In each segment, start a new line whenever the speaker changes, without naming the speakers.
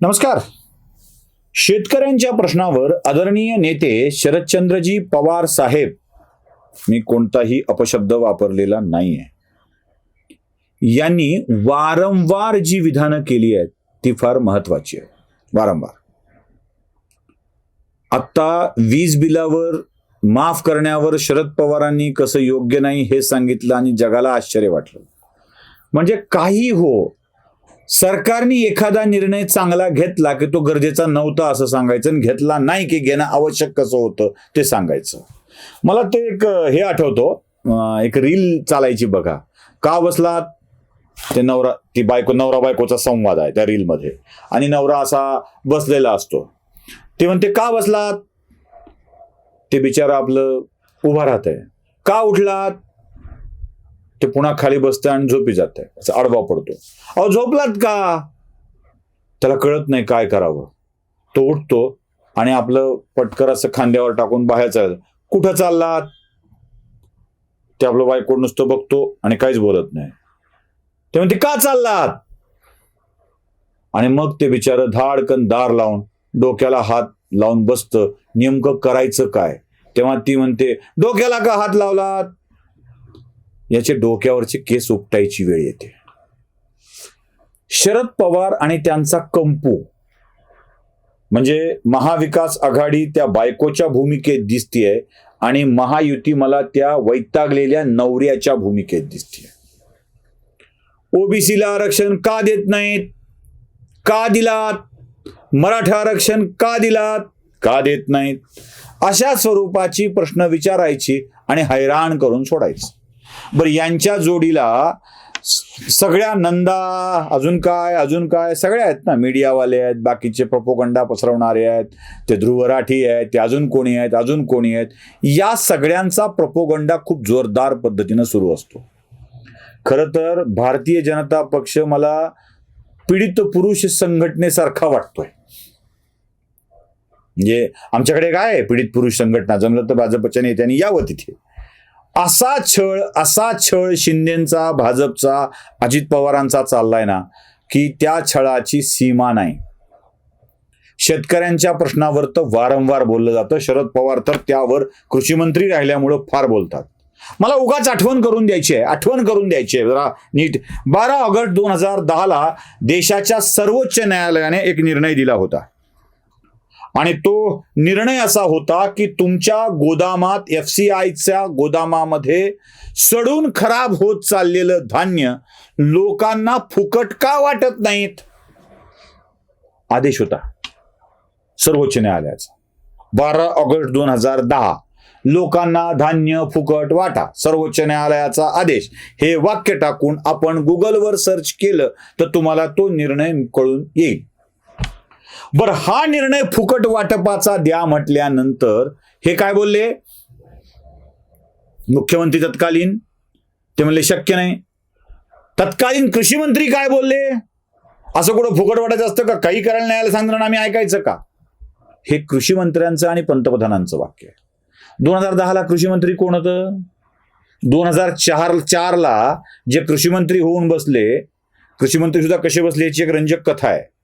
नमस्कार. शेतकऱ्यांच्या प्रश्नावर आदरणीय नेते शरदचंद्रजी पवार साहेब. मी कोणताही अपशब्द वापरलेला नाहीये. यांनी वारंवार जी विधानं केली आहेत ती फार महत्वाची आहे वारंवार. आत्ता वीज बिलावर माफ करण्यावर शरद पवारांनी कसं योग्य नाही हे सांगितलं आणि जगाला आश्चर्य वाटलं. म्हणजे काही हो सरकारने एखादा निर्णय चांगला घेतला की तो गरजेचा नव्हता असं सांगायचं आणि घेतला नाही की घेणं आवश्यक कसं होतं ते सांगायचं. मला ते एक हे आठवतो एक रील चालायची बघा. का बसला? ते नवरा ती बायको नवरा बायकोचा संवाद आहे त्या रीलमध्ये. आणि नवरा असा बसलेला असतो. ते म्हणते का बसलात? ते बिचारा आपलं उभा राहत आहे का उठलात? ते पुन्हा खाली बसतं आणि झोपी जाते आहे असं आडवा पडतो. अहो झोपलात का? त्याला कळत नाही काय करावं. तो उठतो आणि आपलं पटकर असं खांद्यावर टाकून बाहेर चाललं कुठं चाललात? ते आपलं बायको नुसतं बघतो आणि काहीच बोलत नाही. ते म्हणते का चाललात? आणि मग ते बिचारं धाडकन दार लावून डोक्याला हात लावून बसतं. नेमकं करायचं काय? तेव्हा ती म्हणते डोक्याला का हात लावलात? याचे डोक्यावरचे केस उपटायची वेळ येते. शरद पवार आणि त्यांचा कंपू म्हणजे महाविकास आघाडी त्या बायकोच्या भूमिकेत दिसतीये आणि महायुती मला त्या वैतागलेल्या नवऱ्याच्या भूमिकेत दिसतीये. ओबीसीला आरक्षण का देत नाहीत? का दिलात? मराठा आरक्षण का दिलात? का देत नाहीत? अशा स्वरूपाची प्रश्न विचारायची आणि हैराण करून सोडायचं. बरं यांच्या जोडीला सगळ्या नंदा अजून काय अजून काय सगळ्या आहेत ना मीडियावाले आहेत बाकीचे प्रपोगंडा पसरवणारे आहेत ते ध्रुव राठी आहेत ते अजून कोणी आहेत अजून कोणी आहेत या सगळ्यांचा प्रपोगंडा खूप जोरदार पद्धतीनं सुरू असतो. खरं तर भारतीय जनता पक्ष मला पीडित पुरुष संघटनेसारखा वाटतोय. म्हणजे आमच्याकडे काय आहे पीडित पुरुष संघटना? जमलं तर भाजपच्या नेत्यांनी यावं तिथे. असा छळ असा छळ शिंदेचा भाजपचा अजित पवारांचा चाललाय ना की त्या छळाची सीमा नाही. शेतकऱ्यांच्या प्रश्नावर तर वारंवार बोललं जातं. शरद पवार तर त्यावर कृषी मंत्री राहिल्यामुळं फार बोलतात. मला उगाच आठवण करून द्यायची आहे आठवण करून द्यायची आहे. जरा नीट. बारा ऑगस्ट दोन हजार दहाला देशाच्या सर्वोच्च न्यायालयाने एक निर्णय दिला होता. आणि तो निर्णय असा होता की तुमच्या गोदामात एफ सी आयच्या गोदामामध्ये सडून खराब होत चाललेलं धान्य लोकांना फुकट का वाटत नाहीत? आदेश होता. सर्वोच्च न्यायालयाचा. बारा ऑगस्ट दोन हजार दहा. लोकांना धान्य फुकट वाटा. सर्वोच्च न्यायालयाचा आदेश. हे वाक्य टाकून आपण गुगलवर सर्च केलं तर तुम्हाला तो निर्णय कळून येईल. बर हा निर्णय फुकट वाटपाचा द्या म्हटल्यानंतर हे काय बोलले? मुख्यमंत्री तत्कालीन. ते म्हणले शक्य नाही. तत्कालीन कृषी मंत्री काय बोलले? असं कुठं फुकट वाटायचं असतं का? काही करायला न्यायाला सांगणार आम्ही ऐकायचं का? हे कृषी मंत्र्यांचं आणि पंतप्रधानांचं वाक्य आहे. दोन हजार दहाला कृषी मंत्री कोण होतं? दोन हजार चार चारला जे कृषी मंत्री होऊन बसले कृषी मंत्री सुद्धा कसे बसले? याची एक रंजक कथा आहे.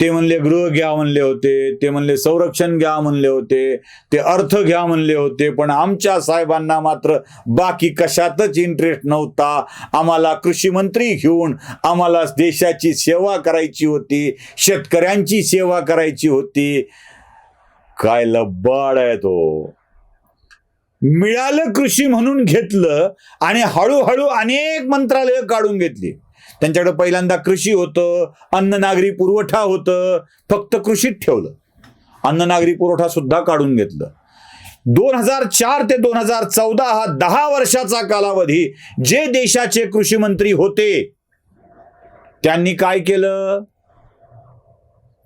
ते म्हणले गृह घ्या म्हणले होते ते म्हणले संरक्षण घ्या म्हणले होते ते अर्थ घ्या म्हणले होते पण आमच्या साहेबांना मात्र बाकी कशातच इंटरेस्ट नव्हता. आम्हाला कृषी मंत्री घेऊन आम्हाला देशाची सेवा करायची होती शेतकऱ्यांची सेवा करायची होती. काय लब्बाड आहे तो. मिळालं कृषी म्हणून घेतलं आणि हळूहळू अनेक मंत्रालय काढून घेतली. त्यांच्याकडे पहिल्यांदा कृषी होतं अन्न नागरी पुरवठा होतं फक्त कृषीत ठेवलं. अन्न नागरी पुरवठा सुद्धा काढून घेतलं. दोन हजार चार ते दोन हजार चौदा हा दहा वर्षाचा कालावधी जे देशाचे कृषी मंत्री होते त्यांनी काय केलं?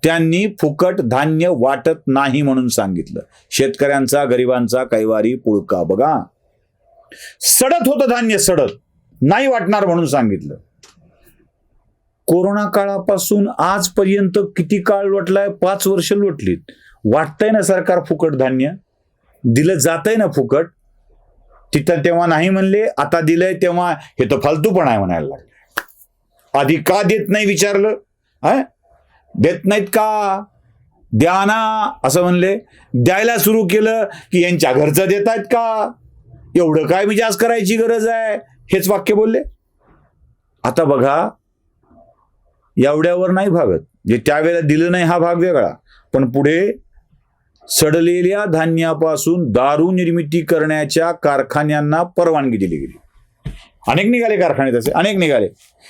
त्यांनी फुकट धान्य वाटत नाही म्हणून सांगितलं. शेतकऱ्यांचा गरिबांचा कैवारी पुळका बघा. सडत होतं धान्य सडत. नाही वाटणार म्हणून सांगितलं. कोरोना काळापासून आजपर्यंत किती काळ लोटलाय? पाच वर्ष लोटलीत. वाटतंय ना सरकार फुकट धान्य? दिलं जातंय ना फुकट? तिथं तेव्हा नाही म्हणले आता दिलंय तेव्हा हे तर फालतू पण आहे म्हणायला लागले. आधी का देत नाही विचारलं? हा? देत नाहीत का? द्या ना असं म्हणले. द्यायला सुरू केलं की यांच्या घरचं देत आहेत का? एवढं काय विचार करायची गरज आहे? हेच वाक्य बोलले. आता बघा एवढ्यावर नाही भागत. जे त्यावेळेला दिलं नाही हा भाग वेगळा. पण पुढे सडलेल्या धान्यापासून दारू निर्मिती करण्याच्या कारखान्यांना परवानगी दिली गेली. अनेक निघाले कारखाने तसे अनेक निघाले.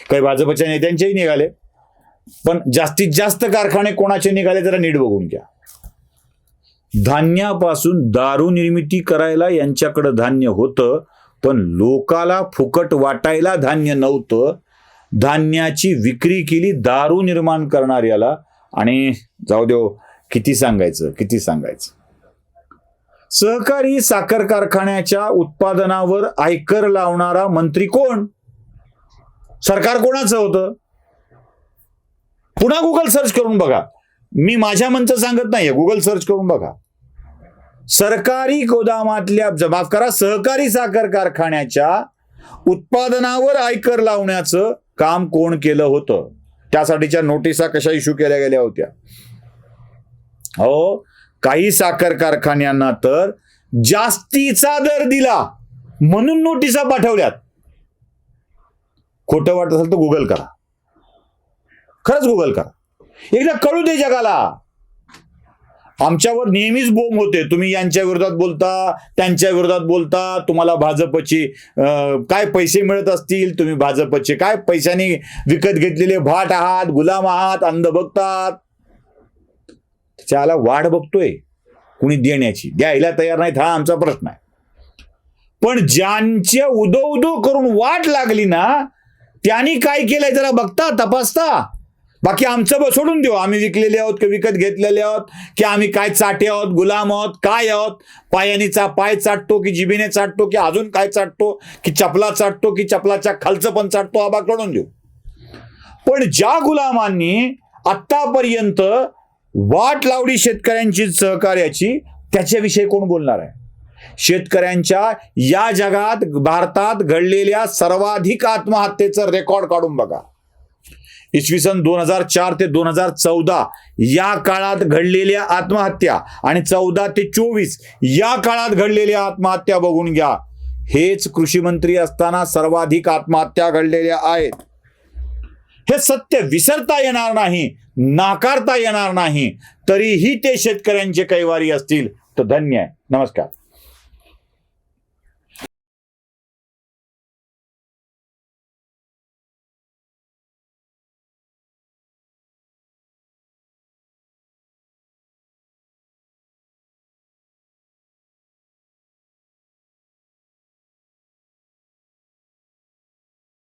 काही भाजपच्या नेत्यांचेही निघाले. पण जास्तीत जास्त कारखाने कोणाचे निघाले जरा नीट बघून घ्या. धान्यापासून दारू निर्मिती करायला यांच्याकडं धान्य होतं पण लोकाला फुकट वाटायला धान्य नव्हतं धान्याची विक्री केली दारू निर्माण करणाऱ्याला आणि जाऊ देव किती सांगायचं किती सांगायचं? सहकारी साखर कारखान्याच्या उत्पादनावर आयकर लावणारा मंत्री कोण? सरकार कोणाचं होतं? पुन्हा गुगल सर्च करून बघा. मी माझ्या मनचं सांगत नाहीये गुगल सर्च करून बघा. सरकारी गोदामातल्या माफ करा सहकारी साखर कारखान्याच्या उत्पादनावर आयकर लावण्याचं काम कोण केलं होतं? त्यासाठीच्या नोटिसा कशा इश्यू केल्या गेल्या होत्या? हो काही साखर कारखान्यांना तर जास्तीचा दर दिला म्हणून नोटिसा पाठवल्यात. खोटं वाटत असेल तर गुगल करा. खरंच गुगल करा. एकदा कळू दे जगाला. आमच्यावर नेहमीच बोंब होते. तुम्ही यांच्या विरोधात बोलता त्यांच्या विरोधात बोलता तुम्हाला भाजपची काय पैसे मिळत असतील तुम्ही भाजपचे काय पैशाने विकत घेतलेले भाट आहात गुलाम आहात अंध बघतात. त्याला वाढ बघतोय कुणी देण्याची. द्यायला तयार नाहीत हा आमचा प्रश्न आहे. पण ज्यांच्या उदो उदो करून वाट लागली ना त्यांनी काय केलंय जरा बघता तपासता. बाकी आमचं ब- सोडून देऊ. आम्ही विकलेले आहोत की विकत घेतलेले आहोत? की आम्ही काय चाटे आहोत? गुलाम आहोत? काय आहोत? पायाने चा पाय चाटतो की जिबीने चाटतो की अजून काय चाटतो? की चपला चाटतो की चपलाच्या खालचं पण चाटतो? आबा कळून देऊ. पण ज्या गुलामांनी आतापर्यंत वाट लावली शेतकऱ्यांची सहकार्याची त्याच्याविषयी कोण बोलणार आहे? शेतकऱ्यांच्या या जगात भारतात घडलेल्या सर्वाधिक आत्महत्येचं रेकॉर्ड काढून बघा. इसवी सन दोन हजार चार ते दोन हजार चौदा या काळात घडलेल्या आत्महत्या आणि चौदा ते चोवीस या काळात घडलेल्या आत्महत्या बघून घ्या. हेच कृषी मंत्री असताना सर्वाधिक आत्महत्या घडलेल्या आहेत. हे सत्य विसरता येणार नाही नाकारता येणार नाही तरीही ते शेतकऱ्यांचे कैवारी असतील. तर धन्य आहे. नमस्कार.